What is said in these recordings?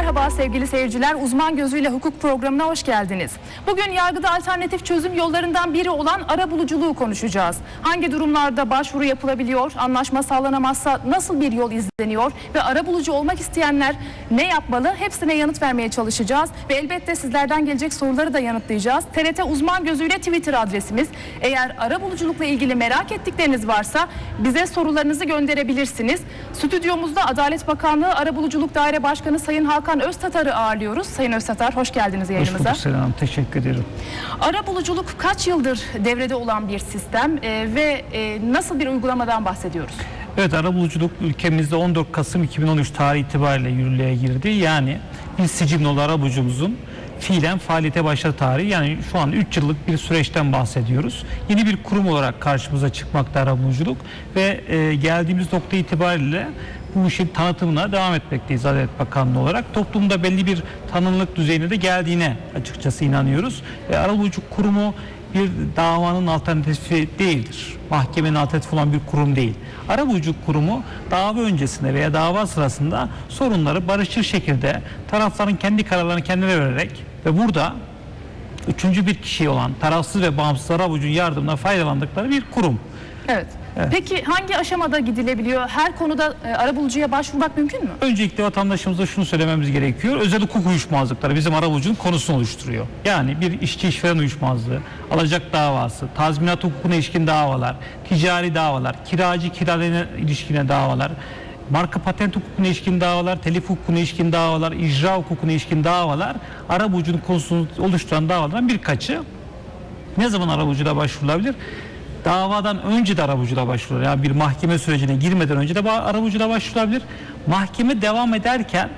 Merhaba sevgili seyirciler. Uzman Gözüyle Hukuk programına hoş geldiniz. Bugün yargıda alternatif çözüm yollarından biri olan ara buluculuğu konuşacağız. Hangi durumlarda başvuru yapılabiliyor, anlaşma sağlanamazsa nasıl bir yol izleniyor ve ara bulucu olmak isteyenler ne yapmalı? Hepsine yanıt vermeye çalışacağız ve elbette sizlerden gelecek soruları da yanıtlayacağız. TRT Uzman Gözüyle Twitter adresimiz. Eğer ara buluculukla ilgili merak ettikleriniz varsa bize sorularınızı gönderebilirsiniz. Stüdyomuzda Adalet Bakanlığı Arabuluculuk Daire Başkanı Sayın Hakan Öztatar'ı ağırlıyoruz. Sayın Öztatar hoş geldiniz Hoş yayınımıza. bulduk Selam. Teşekkür ederim. Arabuluculuk kaç yıldır devrede olan bir sistem e, ve e, nasıl bir uygulamadan bahsediyoruz? Evet arabuluculuk ülkemizde 14 Kasım 2013 tarihi itibariyle yürürlüğe girdi. Yani bir sicimli arabulucumuzun fiilen faaliyete başladı tarihi. Yani şu an 3 yıllık bir süreçten bahsediyoruz. Yeni bir kurum olarak karşımıza çıkmakta arabuluculuk ve e, geldiğimiz nokta itibariyle bu işin tanıtımına devam etmekteyiz Adalet Bakanlığı olarak. Toplumda belli bir tanınırlık düzeyine de geldiğine açıkçası inanıyoruz. Ve arabuluculuk kurumu bir davanın alternatifi değildir. Mahkemenin alternatifi olan bir kurum değil. Arabuluculuk kurumu dava öncesinde veya dava sırasında sorunları barışçıl şekilde tarafların kendi kararlarını kendileri vererek ve burada üçüncü bir kişi olan tarafsız ve bağımsız arabulucunun yardımına faydalandıkları bir kurum. Evet. Peki hangi aşamada gidilebiliyor? Her konuda e, arabulucuya başvurmak mümkün mü? Öncelikle vatandaşımıza şunu söylememiz gerekiyor. Özel hukuk uyuşmazlıkları bizim arabulucunun konusunu oluşturuyor. Yani bir işçi işveren uyuşmazlığı, alacak davası, tazminat hukukuna ilişkin davalar, ticari davalar, kiracı kiralayana ilişkine davalar, marka patent hukukuna ilişkin davalar, telif hukukuna ilişkin davalar, icra hukukuna ilişkin davalar arabulucunun konusunu oluşturan davalardan birkaçı. Ne zaman arabuluculuğa başvurulabilir? Davadan önce de arabuluculuğa başvurulur. Yani bir mahkeme sürecine girmeden önce de arabuluculuğa başvurulabilir. Mahkeme devam ederken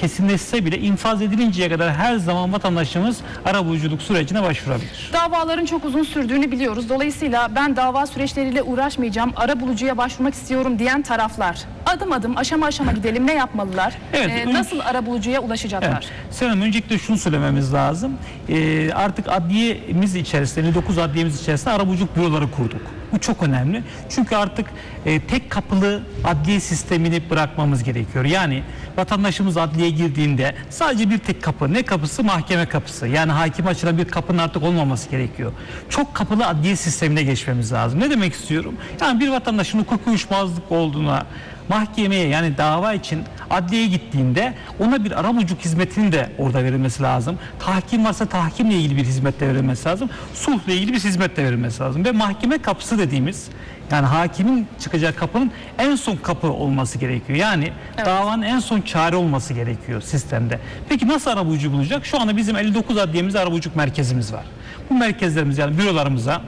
kesinleşse bile infaz edilinceye kadar her zaman vatandaşımız arabuluculuk sürecine başvurabilir. Davaların çok uzun sürdüğünü biliyoruz. Dolayısıyla ben dava süreçleriyle uğraşmayacağım, arabulucuya başvurmak istiyorum diyen taraflar. Adım adım, aşama aşama gidelim. Ne yapmalılar? Evet, E, ön- nasıl arabulucuya ulaşacaklar? Evet. Senem öncelikle şunu söylememiz lazım. Ee, artık adliyemiz içerisinde, 59 adliyemiz içerisinde arabuluculuk büroları kurduk. Bu çok önemli. Çünkü artık e, tek kapılı adliye sistemini bırakmamız gerekiyor. Yani vatandaşımız adliyeye girdiğinde sadece bir tek kapı. Ne kapısı? Mahkeme kapısı. Yani hakim açılan bir kapının artık olmaması gerekiyor. Çok kapılı adliye sistemine geçmemiz lazım. Ne demek istiyorum? Yani bir vatandaşın hukuki uyuşmazlık olduğuna mahkemeye yani dava için adliyeye gittiğinde ona bir arabuluculuk hizmetinin de orada verilmesi lazım. Tahkim varsa tahkimle ilgili bir hizmet de verilmesi lazım. Sulhla ilgili bir hizmet de verilmesi lazım. Ve mahkeme kapısı dediğimiz yani hakimin çıkacağı kapının en son kapı olması gerekiyor. Yani davanın en son çare olması gerekiyor sistemde. Peki nasıl arabulucu bulacak? Şu anda bizim 59 adliyemizde arabuluculuk merkezimiz var. Bu merkezlerimiz yani bürolarımıza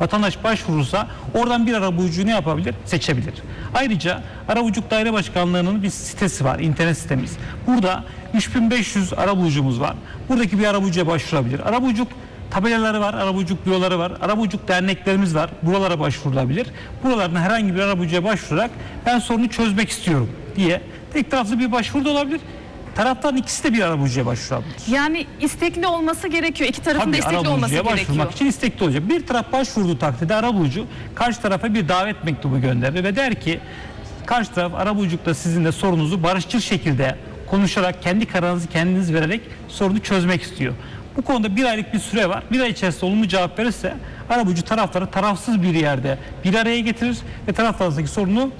Vatandaş başvurursa oradan bir arabulucuyu ne yapabilir? Seçebilir. Ayrıca Arabuluculuk Daire Başkanlığı'nın bir sitesi var, internet sitemiz. Burada 3500 arabulucumuz var. Buradaki bir arabulucuya başvurabilir. Arabuluculuk tabelaları var, arabuluculuk büroları var, arabuluculuk derneklerimiz var. Buralara başvurulabilir. Buralardan herhangi bir arabulucuya başvurarak ben sorunu çözmek istiyorum diye tek taraflı bir başvuru da olabilir. Taraftan ikisi de bir arabulucuya başvurabilir. Yani istekli olması gerekiyor. İki tarafın da istekli olması gerekiyor. başvurmak için istekli olacak. Bir taraf başvurduğu takdirde arabulucu karşı tarafa bir davet mektubu gönderir ve der ki karşı taraf arabuluculukta sizinle sorunuzu barışçıl şekilde konuşarak kendi kararınızı kendiniz vererek sorunu çözmek istiyor. Bu konuda bir aylık bir süre var. Bir ay içerisinde olumlu cevap verirse arabulucu tarafları tarafsız bir yerde bir araya getirir ve taraflar arasındaki sorunu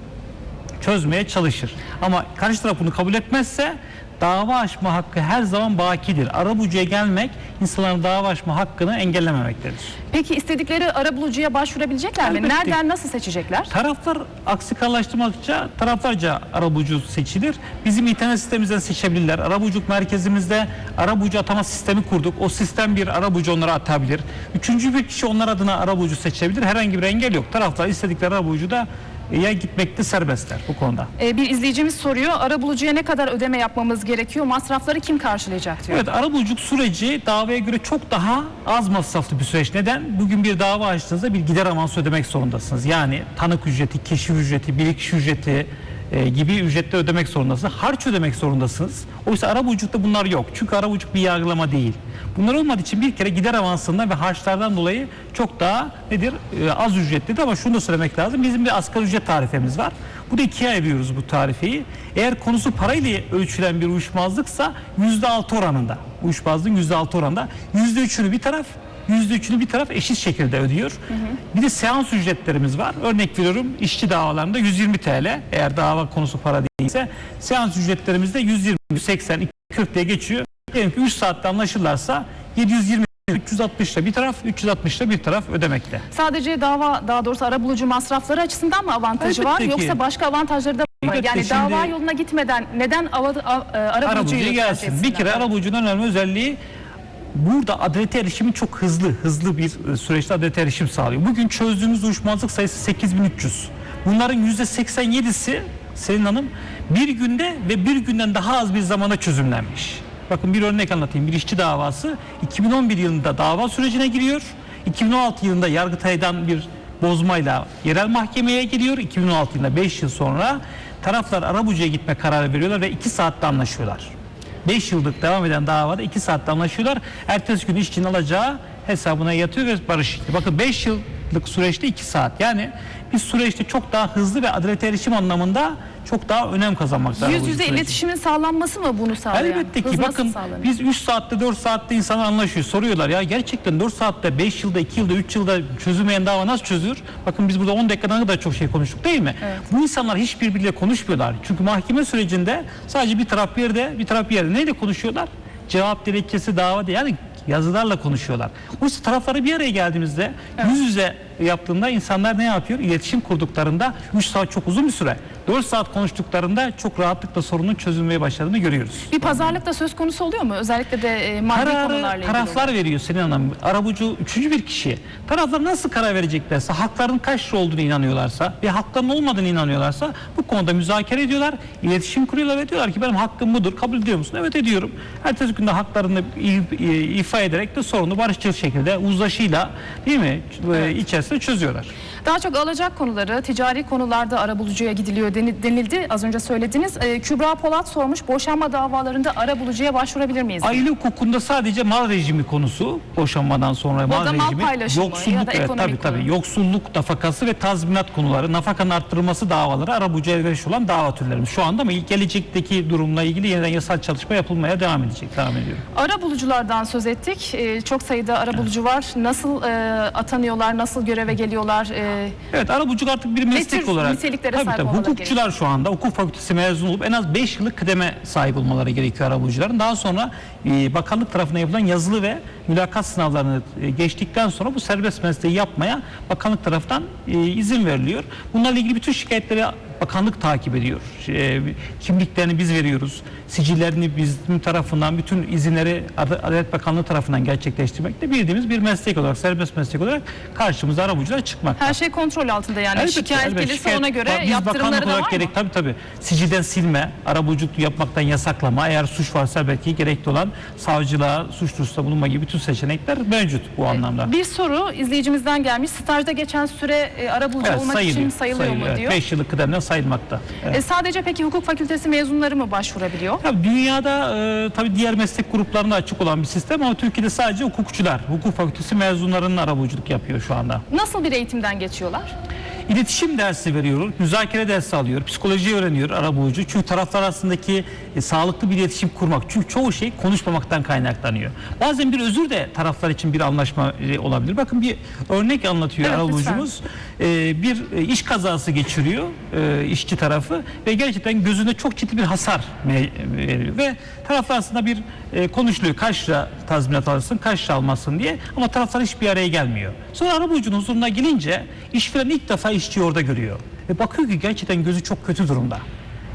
çözmeye çalışır. Ama karşı taraf bunu kabul etmezse dava açma hakkı her zaman bakidir. Arabulucuya gelmek insanların dava açma hakkını engellememektedir. Peki istedikleri arabulucuya başvurabilecekler mi? Elbette. Nereden, nasıl seçecekler? Taraflar aksi kararlaştırmakça taraflarca arabulucu seçilir. Bizim internet sitemimizden seçebilirler. Arabuluculuk merkezimizde arabulucu atama sistemi kurduk. O sistem bir arabulucu onlara atabilir. Üçüncü bir kişi onlar adına arabulucu seçebilir. Herhangi bir engel yok. Taraflar istedikleri arabulucu da ya gitmekte serbestler bu konuda. Ee, bir izleyicimiz soruyor. Arabulucuya ne kadar ödeme yapmamız gerekiyor? Masrafları kim karşılayacak diyor. Evet arabuluculuk süreci davaya göre çok daha az masraflı bir süreç. Neden? Bugün bir dava açtığınızda bir gider avansı ödemek zorundasınız. Yani tanık ücreti, keşif ücreti, bilirkişi ücreti, e, gibi ücretler ödemek zorundasınız. Harç ödemek zorundasınız. Oysa arabuluculukta bunlar yok. Çünkü arabuluculuk bir yargılama değil. Bunlar olmadığı için bir kere gider avansından ve harçlardan dolayı çok daha nedir e, az ücretlidir ama şunu da söylemek lazım. Bizim bir asgari ücret tarifemiz var. Bu da ikiye ayırıyoruz bu tarifeyi. Eğer konusu parayla ölçülen bir uyuşmazlıksa %6 oranında. Uyuşmazlığın %6 oranında. %3'ünü bir taraf, %3'ünü bir taraf eşit şekilde ödüyor. Bir de seans ücretlerimiz var. Örnek veriyorum işçi davalarında 120 TL eğer dava konusu para değilse seans ücretlerimiz de 120, 80, 40 diye geçiyor. Diyelim ki 3 saatte anlaşırlarsa 720 360 da bir taraf, 360 da bir taraf ödemekte. Sadece dava daha doğrusu arabulucu masrafları açısından mı avantajı var Elbette ki. yoksa başka avantajları da var? mı? Elbette Yani dava yoluna gitmeden neden e, arabulucuyu tercih gelsin. Bir kere arabulucunun önemli özelliği burada adalete erişimi çok hızlı, hızlı bir e, süreçte adalete erişim sağlıyor. Bugün çözdüğümüz uyuşmazlık sayısı 8300. Bunların %87'si Selin Hanım bir günde ve bir günden daha az bir zamanda çözümlenmiş. Bakın bir örnek anlatayım. Bir işçi davası 2011 yılında dava sürecine giriyor. 2016 yılında Yargıtay'dan bir bozmayla yerel mahkemeye giriyor. 2016 yılında 5 yıl sonra taraflar arabulucuya gitme kararı veriyorlar ve 2 saatte anlaşıyorlar. 5 yıllık devam eden davada 2 saatte anlaşıyorlar. Ertesi gün işçinin alacağı hesabına yatıyor ve barışık. Bakın 5 yıllık süreçte 2 saat. Yani bir süreçte çok daha hızlı ve adalete erişim anlamında çok daha önem kazanmakta. Yüz yüze iletişimin sağlanması mı bunu sağlayan? Elbette ki Hız bakın biz 3 saatte 4 saatte insanlar anlaşıyor. Soruyorlar ya gerçekten 4 saatte 5 yılda 2 yılda 3 yılda çözülmeyen dava nasıl çözülür? Bakın biz burada 10 dakikadan kadar çok şey konuştuk değil mi? Bu insanlar hiçbirbiriyle konuşmuyorlar. Çünkü mahkeme sürecinde sadece bir taraf bir yerde bir taraf bir yerde. Neyle konuşuyorlar? Cevap dilekçesi dava değil. Yani yazılarla konuşuyorlar. Oysa tarafları bir araya geldiğimizde yüz yüze yaptığında insanlar ne yapıyor? İletişim kurduklarında 3 saat çok uzun bir süre. 4 saat konuştuklarında çok rahatlıkla sorunun çözülmeye başladığını görüyoruz. Bir pazarlık da söz konusu oluyor mu? Özellikle de e, maddi konularla Kararı ilgili. taraflar veriyor Selin Hanım. Arabucu üçüncü bir kişi. Taraflar nasıl karar vereceklerse, hakların kaç lira olduğunu inanıyorlarsa ve hakların olmadığını inanıyorlarsa bu konuda müzakere ediyorlar, iletişim kuruyorlar ve diyorlar ki benim hakkım budur, kabul ediyor musun? Evet ediyorum. Ertesi günde haklarını ifa ederek de sorunu barışçıl şekilde uzlaşıyla değil mi e, içerisinde çözüyorlar. Daha çok alacak konuları, ticari konularda arabulucuya gidiliyor denildi. Az önce söylediniz. E, Kübra Polat sormuş. Boşanma davalarında arabulucuya başvurabilir miyiz? Aile hukukunda sadece mal rejimi konusu boşanmadan sonra mal mal rejimi ya yoksulluk da evet tabii tabii yoksulluk nafakası ve tazminat konuları nafakanın arttırılması davaları arabulucu elverişli olan dava türlerimiz şu anda ilk gelecekteki durumla ilgili yeniden yasal çalışma yapılmaya devam edecek devam ediyor. Arabuluculardan söz ettik. E, çok sayıda arabulucu var. Nasıl e, atanıyorlar, nasıl göreve geliyorlar? E, Evet arabuluculuk artık bir meslek olarak niteliklere tabii, sahip tabii, olmaları hukukçular şu anda hukuk fakültesi mezun olup en az 5 yıllık kıdeme sahip olmaları gerekiyor arabulucuların. Daha sonra e, bakanlık tarafından yapılan yazılı ve mülakat sınavlarını e, geçtikten sonra bu serbest mesleği yapmaya bakanlık tarafından e, izin veriliyor. Bunlarla ilgili bütün şikayetleri bakanlık takip ediyor. E, kimliklerini biz veriyoruz. Sicillerini bizim tarafından bütün izinleri Ad- Adalet Bakanlığı tarafından gerçekleştirmekte bildiğimiz bir meslek olarak serbest meslek olarak karşımıza arabulucular çıkmakta. her şey kontrol altında yani. Elbette, şikayet elbette. gelirse Şikayet- ona göre Biz yaptırımları da var gerek mı? tabii tabii. Sicilden silme, arabuluculuk yapmaktan yasaklama, eğer suç varsa belki gerekli olan savcılığa, suç duyurusunda bulunma gibi bütün seçenekler mevcut bu anlamda. Bir soru izleyicimizden gelmiş. Stajda geçen süre e, arabulucu Evet, olmak için sayılıyor mu diyor. 5 yıllık kıdemden sayılmakta. Evet. E, sadece peki hukuk fakültesi mezunları mı başvurabiliyor? Tabii dünyada e, tabii diğer meslek gruplarına açık olan bir sistem ama Türkiye'de sadece hukukçular, hukuk fakültesi mezunlarının arabuluculuk yapıyor şu anda. Nasıl bir eğitimden geçiyorlar? İletişim dersi veriyor, müzakere dersi alıyor, psikoloji öğreniyor arabulucu. Çünkü taraflar arasındaki e, sağlıklı bir iletişim kurmak. Çünkü çoğu şey konuşmamaktan kaynaklanıyor. Bazen bir özür de taraflar için bir anlaşma e, olabilir. Bakın bir örnek anlatıyor Evet, arabulucumuz. E, bir e, iş kazası geçiriyor e, işçi tarafı ve gerçekten gözünde çok ciddi bir hasar veriyor. Ve taraflar arasında bir e, konuşuluyor. Kaç tazminat alırsın, kaç lira almazsın diye. Ama taraflar hiçbir araya gelmiyor. Sonra arabulucunun huzuruna gelince işveren ilk defa işçiyi orada görüyor. Ve bakıyor ki gerçekten gözü çok kötü durumda.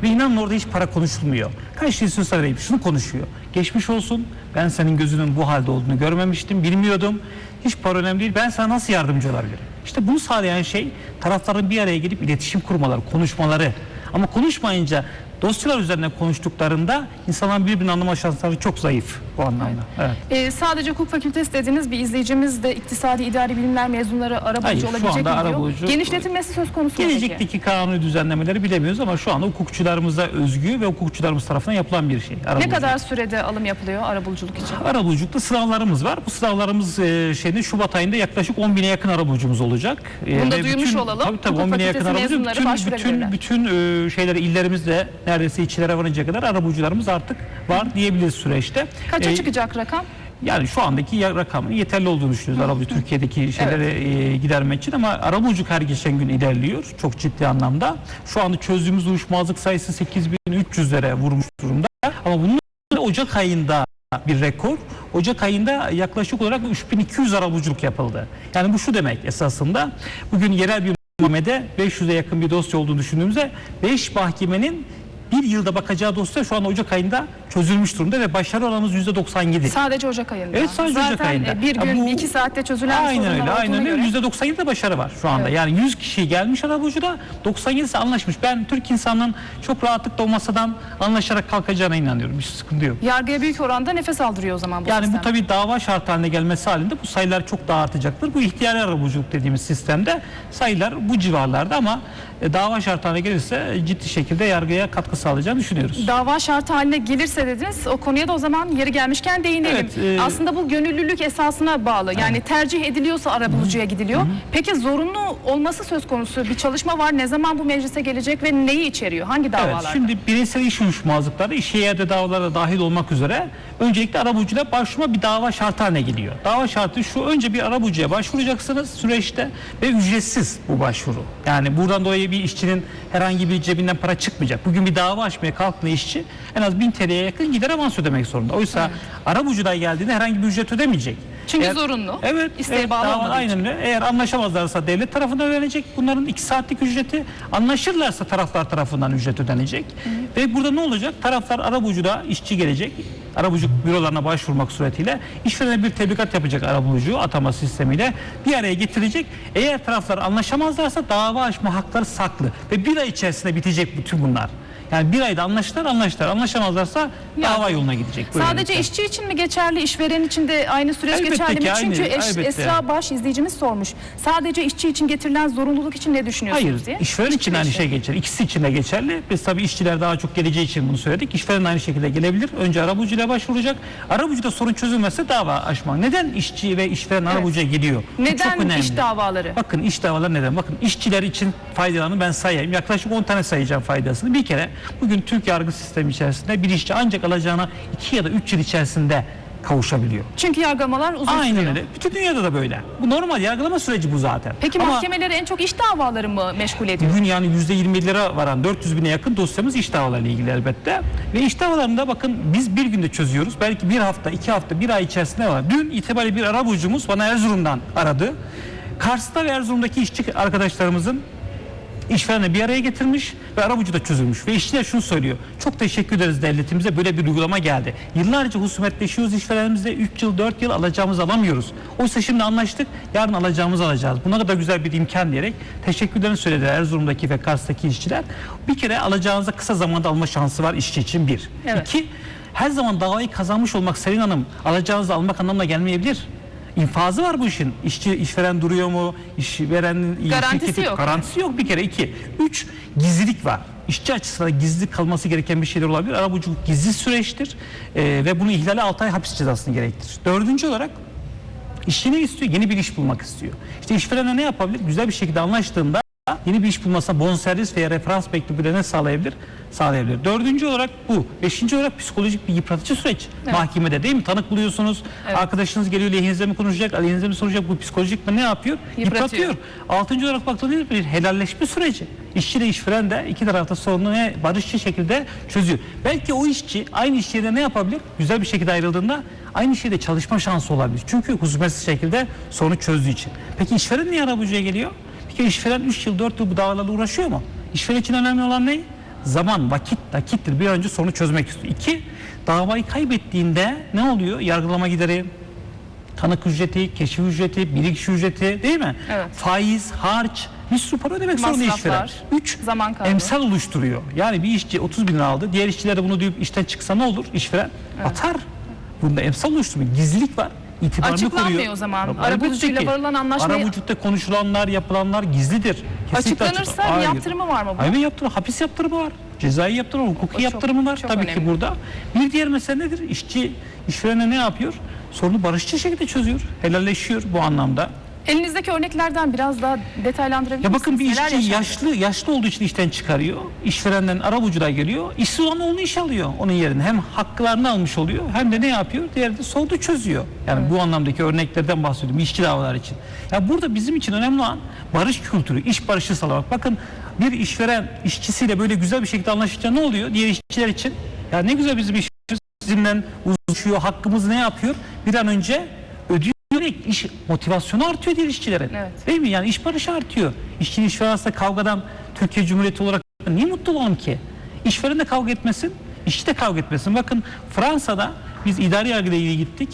Ve inanın orada hiç para konuşulmuyor. Kaç istiyorsa vereyim. Şunu konuşuyor. Geçmiş olsun. Ben senin gözünün bu halde olduğunu görmemiştim. Bilmiyordum. Hiç para önemli değil. Ben sana nasıl yardımcı olabilirim? İşte bunu sağlayan şey tarafların bir araya gelip iletişim kurmaları, konuşmaları. Ama konuşmayınca dosyalar üzerinden konuştuklarında insanların birbirini anlama şansları çok zayıf. Anlamda. Evet. Ee, sadece hukuk fakültesi dediğiniz bir izleyicimiz de iktisadi idari bilimler mezunları arabulucu Hayır, şu anda mi diyor. arabulucu- Genişletilmesi söz konusu mu peki? Gelecekteki kanuni düzenlemeleri bilemiyoruz ama şu anda hukukçularımıza özgü ve hukukçularımız tarafından yapılan bir şey. Ne arabuluculuk. kadar sürede alım yapılıyor arabuluculuk için? Arabuluculukta sınavlarımız var. Bu sınavlarımız e, şeyde Şubat ayında yaklaşık 10 bine yakın arabulucumuz olacak. E, Bunu da ve duymuş olalım. Tabii tabii Hukuk 10 bine yakın fakültesi arabulucu. mezunları Bütün, başvurabilirler. bütün, bütün e, şeyleri illerimizde neredeyse içlere varıncaya kadar arabulucularımız artık var diyebiliriz süreçte. Kaça E, çıkacak rakam? Yani şu andaki rakamın yeterli olduğunu düşünüyoruz arabulucu Türkiye'deki şeyleri e, gidermek için ama arabuluculuk her geçen gün ilerliyor çok ciddi anlamda. Şu anda çözdüğümüz uyuşmazlık sayısı 8300'lere vurmuş durumda. Ama bunun Ocak ayında bir rekor. Ocak ayında yaklaşık olarak 3200 arabuluculuk yapıldı. Yani bu şu demek esasında bugün yerel bir mahkemede 500'e yakın bir dosya olduğunu düşündüğümüzde 5 mahkemenin bir yılda bakacağı dosya şu an Ocak ayında çözülmüş durumda ve başarı oranımız %97. Sadece Ocak ayında. Evet sadece Zaten Ocak ayında. bir gün, bu- iki saatte çözülen Aynen öyle, aynen öyle. göre. %97 başarı var şu anda. Evet. Yani 100 kişi gelmiş arabulucuda 97'si anlaşmış. Ben Türk insanının çok rahatlıkla o masadan anlaşarak kalkacağına inanıyorum. Hiç sıkıntı yok. Yargıya büyük oranda nefes aldırıyor o zaman bu Yani sistem. bu tabii dava şartı haline gelmesi halinde bu sayılar çok daha artacaktır. Bu ihtiyari arabuluculuk dediğimiz sistemde sayılar bu civarlarda ama e, dava şartı haline gelirse ciddi şekilde yargıya katkı sağlayacağını düşünüyoruz. Dava şartı haline gelirse dediniz. O konuya da o zaman yeri gelmişken değinelim. Evet, e- Aslında bu gönüllülük esasına bağlı. Yani tercih ediliyorsa arabulucuya gidiliyor. Peki zorunlu olması söz konusu bir çalışma var. Ne zaman bu meclise gelecek ve neyi içeriyor? Hangi Evet, davalarda? şimdi bireysel iş uyuşmazlıkları iş yerde davalara dahil olmak üzere öncelikle arabulucuyla başvurma bir dava şartı haline geliyor. Dava şartı şu önce bir arabulucuya başvuracaksınız süreçte ve ücretsiz bu başvuru. Yani buradan dolayı bir işçinin herhangi bir cebinden para çıkmayacak. Bugün bir dava açmaya kalktığında işçi en az 1000 TL'ye yakın gider avans ödemek zorunda. Oysa arabulucudan geldiğinde herhangi bir ücret ödemeyecek. Çünkü Eğer- zorunlu. Evet. İsteğe evet, olmadığı Aynen için. öyle. Eğer anlaşamazlarsa devlet tarafından ödenecek. Bunların iki saatlik ücreti anlaşırlarsa taraflar tarafından ücret ödenecek. Ve burada ne olacak? Taraflar arabulucuda işçi gelecek. Arabuluculuk bürolarına başvurmak suretiyle işverene bir tebligat yapacak arabulucu atama sistemiyle bir araya getirecek. Eğer taraflar anlaşamazlarsa dava açma hakları saklı ve bir ay içerisinde bitecek bütün bunlar. Yani bir ayda anlaştılar anlaştılar. Anlaşamazlarsa dava yoluna gidecek. Sadece Böylelikle. işçi için mi geçerli, işveren için de aynı süreç Elbette geçerli mi? ki, aynı, Çünkü eş- elbette. Esra Baş izleyicimiz sormuş. Sadece işçi için getirilen zorunluluk için ne düşünüyorsunuz Hayır, diye. işveren için aynı işi. şey geçerli. İkisi için de geçerli. Biz tabii işçiler daha çok geleceği için bunu söyledik. İşveren aynı şekilde gelebilir. Önce arabulucuyla başvuracak. Arabulucuda sorun çözülmezse dava açmak. Neden işçi ve işveren arabulucuya gidiyor? Bu çok Neden önemli. iş davaları? Bakın iş davaları neden? Bakın işçiler için faydalarını ben sayayım. Yaklaşık 10 tane sayacağım faydasını. Bir kere bugün Türk yargı sistemi içerisinde bir işçi ancak alacağına 2 ya da 3 yıl içerisinde kavuşabiliyor. Çünkü yargılamalar uzun Aynen sürüyor. öyle. Bütün dünyada da böyle. Bu normal yargılama süreci bu zaten. Peki Ama- mahkemeleri en çok iş davaları mı meşgul ediyor? Bugün yani %20 lira varan 400 bine yakın dosyamız iş davalarıyla ilgili elbette. Ve iş davalarında bakın biz bir günde çözüyoruz. Belki bir hafta, iki hafta, bir ay içerisinde var. Dün itibariyle bir arabulucumuz bana Erzurum'dan aradı. Kars'ta ve Erzurum'daki işçi arkadaşlarımızın işverenle bir araya getirmiş ve arabulucu da çözülmüş. Ve işçiler şunu söylüyor. Çok teşekkür ederiz devletimize böyle bir uygulama geldi. Yıllarca husumetleşiyoruz işverenimizle 3 yıl 4 yıl alacağımızı alamıyoruz. Oysa şimdi anlaştık yarın alacağımızı alacağız. Buna kadar güzel bir imkan diyerek teşekkürlerini söylediler Erzurum'daki ve Kars'taki işçiler. Bir kere alacağınızı kısa zamanda alma şansı var işçi için bir. Evet. İki her zaman davayı kazanmış olmak Selin Hanım alacağınızı almak anlamına gelmeyebilir. İnfazı var bu işin. İşçi, işveren duruyor mu? İşverenin Garantisi şirketi- yok. Garantisi yok bir kere. iki. Üç, gizlilik var. İşçi açısından gizli kalması gereken bir şeyler olabilir. Arabuluculuk gizli süreçtir Ee, ve bunu ihlali 6 ay hapis cezasını gerektirir. Dördüncü olarak işçi ne istiyor? Yeni bir iş bulmak istiyor. İşte işverene ne yapabilir? Güzel bir şekilde anlaştığında yeni bir iş bulmasına bonservis veya referans mektubu sağlayabilir? Sağlayabilir. Dördüncü olarak bu. Beşinci olarak psikolojik bir yıpratıcı süreç. Mahkemede değil mi? Tanık buluyorsunuz. Arkadaşınız geliyor lehinizde mi konuşacak, aleyhinizde mi soracak? Bu psikolojik mi ne yapıyor? Yıpratıyor. Yıpratıyor. Altıncı olarak baktığınız bir helalleşme süreci. İşçi de işveren de iki tarafta sorunu ne barışçı şekilde çözüyor. Belki o işçi aynı iş yerinde ne yapabilir? Güzel bir şekilde ayrıldığında aynı şeyde çalışma şansı olabilir. Çünkü husumetsiz şekilde sorunu çözdüğü için. Peki işveren niye arabulucuya geliyor? Kere işveren 3 yıl 4 yıl bu davalarla uğraşıyor mu? İşveren için önemli olan ne? Zaman, vakit, nakittir. Bir önce sorunu çözmek istiyor. İki, davayı kaybettiğinde ne oluyor? Yargılama gideri, tanık ücreti, keşif ücreti, bilirkişi ücreti değil mi? Evet. Faiz, harç, bir sürü para ödemek zorunda işveren. Üç, zaman kaybı. emsal oluşturuyor. Yani bir işçi 30 bin lira aldı, diğer işçiler de bunu duyup işten çıksa ne olur işveren? Batar. Bunda emsal oluşturmuyor. Gizlilik var. İtibarını Açıklanmıyor koruyor. o zaman. Tabii, Arabulucuyla elbette ki. varılan anlaşmayı- Arabuluculukta konuşulanlar, yapılanlar gizlidir. Kesinlikle Açıklanırsa açıklan- bir Hayır. yaptırımı var mı bunun? Hayır yaptırımı, hapis yaptırımı var. Cezai yaptırımı, hukuki O çok- yaptırımı var. çok Tabii önemli. ki burada. Bir diğer mesele nedir? İşçi işverene ne yapıyor? Sorunu barışçı şekilde çözüyor. Helalleşiyor bu anlamda. Elinizdeki örneklerden biraz daha detaylandırabilir Ya bakın bir? Neler işçi yaşandı? yaşlı yaşlı olduğu için işten çıkarıyor. İşverenden arabucuda geliyor. İşsiz olan onu iş alıyor onun yerine. Hem haklarını almış oluyor hem de ne yapıyor? Diğeri de sorunu çözüyor. Yani bu anlamdaki örneklerden bahsediyorum işçi davalar için. Ya burada bizim için önemli olan barış kültürü, iş barışı sağlamak. Bakın bir işveren işçisiyle böyle güzel bir şekilde anlaşınca ne oluyor? Diğer işçiler için ya ne güzel bizim işimiz bizimle uzlaşıyor. Hakkımız ne yapıyor? Bir an önce Direkt iş motivasyonu artıyor diğer işçilerin. Evet. Değil mi? Yani iş barışı artıyor. İşçinin işveren arasında kavgadan Türkiye Cumhuriyeti olarak niye mutlu olalım ki? İşveren de kavga etmesin, işçi de kavga etmesin. Bakın Fransa'da biz idari yargıyla ilgili gittik.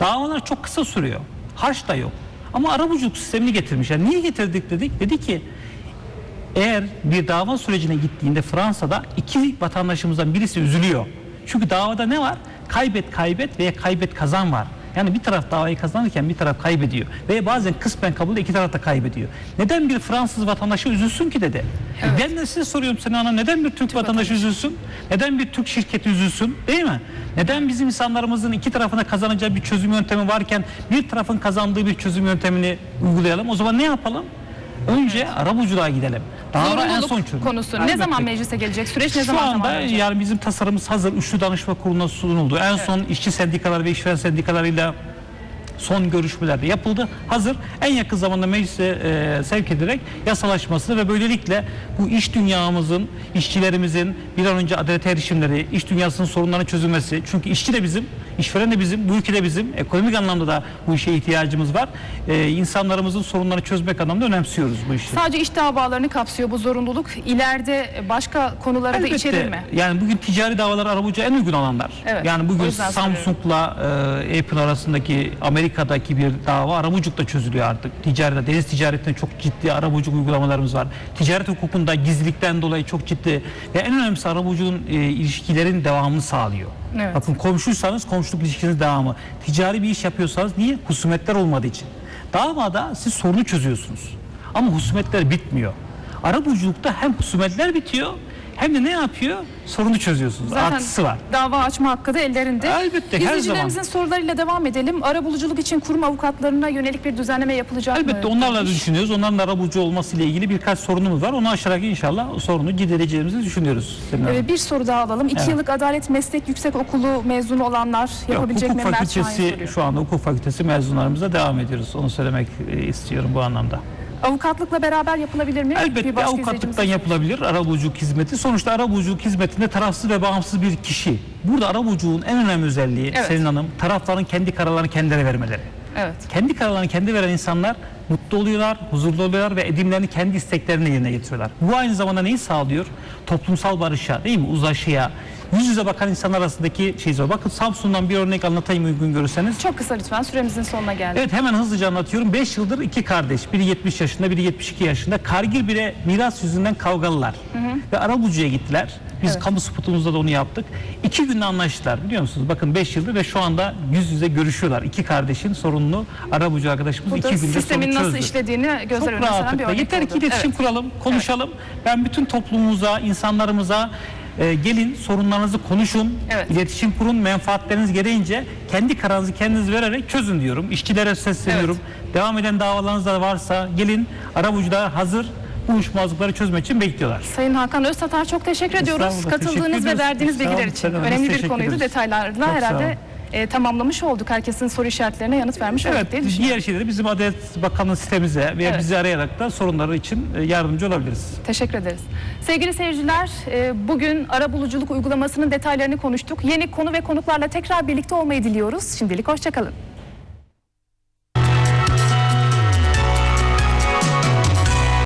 Davalar çok kısa sürüyor. Harç da yok. Ama arabuluculuk sistemini getirmişler. Niye getirdik dedik? Dedi ki eğer bir dava sürecine gittiğinde Fransa'da iki vatandaşımızdan birisi üzülüyor. Çünkü davada ne var? Kaybet kaybet veya kaybet kazan var. Yani bir taraf davayı kazanırken bir taraf kaybediyor. Veya bazen kısmen kabul iki taraf da kaybediyor. Neden bir Fransız vatandaşı üzülsün ki dedi. E Ben de size soruyorum Sena Hanım neden bir Türk vatandaşı üzülsün? Neden bir Türk şirketi üzülsün? Değil mi? Neden bizim insanlarımızın iki tarafına kazanacağı bir çözüm yöntemi varken bir tarafın kazandığı bir çözüm yöntemini uygulayalım? O zaman ne yapalım? Önce arabuluculuğa gidelim. Dava en son çözüm. konusu. Ne Elbette zaman ki. meclise gelecek? Süreç ne Şu zaman anda tamamlanacak? yani bizim tasarımımız hazır. Üçlü danışma kuruluna sunuldu. En son işçi sendikalar ve işveren sendikalarıyla son görüşmelerde yapıldı. Hazır. En yakın zamanda meclise e, sevk edilerek yasalaşması ve böylelikle bu iş dünyamızın, işçilerimizin bir an önce adalete erişimleri, iş dünyasının sorunlarının çözülmesi. Çünkü işçi de bizim, işveren de bizim, bu ülke de bizim. Ekonomik anlamda da bu işe ihtiyacımız var. E, insanlarımızın sorunlarını çözmek anlamda önemsiyoruz bu işi. Sadece iş davalarını kapsıyor bu zorunluluk. İleride başka konuları da içerir mi? Yani bugün ticari davalar arabuca en uygun alanlar. Evet, Yani bugün. Samsung'la e, Apple arasındaki Amerika'daki bir dava arabucukta çözülüyor artık. Ticarette, deniz ticaretinde çok ciddi arabucuk uygulamalarımız var. Ticaret hukukunda gizlilikten dolayı çok ciddi ve en önemlisi arabuculuğun e, ilişkilerin devamını sağlıyor. Evet. Bakın komşuysanız komşuluk ilişkiniz devamı. Ticari bir iş yapıyorsanız niye? Husumetler olmadığı için. Davada siz sorunu çözüyorsunuz. Ama husumetler bitmiyor. Arabuluculukta hem husumetler bitiyor hem de ne yapıyor? Sorunu çözüyorsunuz. Artısı var. dava açma hakkı da ellerinde. Elbette, her İzleyicilerimizin sorularıyla devam edelim. Arabuluculuk için kurum avukatlarına yönelik bir düzenleme yapılacak mı? Elbette onlarla da düşünüyoruz. Onların da arabulucu olması ile ilgili birkaç sorunumuz var. Onu aşarak inşallah o sorunu gidereceğimizi düşünüyoruz. Ee, bir soru daha alalım. İki Evet. yıllık Adalet Meslek Yüksek Okulu mezunu olanlar yapabilecek hukuk mi? Mert Şahin fakültesi soruyor. şu anda hukuk fakültesi mezunlarımıza devam ediyoruz. Onu söylemek e, istiyorum bu anlamda. Avukatlıkla beraber yapılabilir mi? Elbette avukatlıktan yapılabilir arabuluculuk hizmeti. Sonuçta arabuluculuk hizmetinde tarafsız ve bağımsız bir kişi. Burada arabuluculuğun en önemli özelliği Evet. Selin Hanım tarafların kendi kararlarını kendileri vermeleri. Evet. Kendi kararlarını kendi veren insanlar mutlu oluyorlar, huzurlu oluyorlar ve edimlerini kendi isteklerine yerine getiriyorlar. Bu aynı zamanda neyi sağlıyor? Toplumsal barışa, değil mi? Uzlaşıya, yüz yüze bakan insanlar arasındaki şey zor. Bakın Samsun'dan bir örnek anlatayım uygun görürseniz. Çok kısa lütfen. Süremizin sonuna geldik. Evet hemen hızlıca anlatıyorum. 5 yıldır iki kardeş, biri 70 yaşında, biri 72 yaşında. Kargil bile miras yüzünden kavgalılar. Ve Arabulucu'ya gittiler. Biz Evet. kamu spotumuzda da onu yaptık. İki günde anlaştılar biliyor musunuz? Bakın 5 yıldır ve şu anda yüz yüze görüşüyorlar. İki kardeşin sorununu Arabulucu arkadaşımız Bu iki günde sistemin nasıl çözdü. işlediğini gözler önüne seren bir örnek Yeter ki iletişim Evet. kuralım, konuşalım. Ben bütün toplumumuza, insanlarımıza e, gelin sorunlarınızı konuşun, Evet. iletişim kurun, menfaatleriniz gereğince kendi kararınızı kendiniz vererek çözün diyorum. İşçilere sesleniyorum. Devam eden davalarınız da varsa gelin arabulucular hazır bu uyuşmazlıkları çözmek için bekliyorlar. Sayın Hakan Öztatar çok teşekkür ediyoruz. Estağfurullah, Katıldığınız teşekkür ve ediyoruz. verdiğiniz bilgiler için. Önemli bir teşekkür konuydu. ederiz. Detaylarla Çok sağ olun. herhalde e, tamamlamış olduk. Herkesin soru işaretlerine yanıt vermiş olduk Evet, diye düşünüyorum. diğer şeyleri bizim Adalet Bakanlığı sitemize veya Evet. bizi arayarak da sorunları için e, yardımcı olabiliriz. Teşekkür ederiz. Sevgili seyirciler, e, bugün arabuluculuk uygulamasının detaylarını konuştuk. Yeni konu ve konuklarla tekrar birlikte olmayı diliyoruz. Şimdilik hoşçakalın.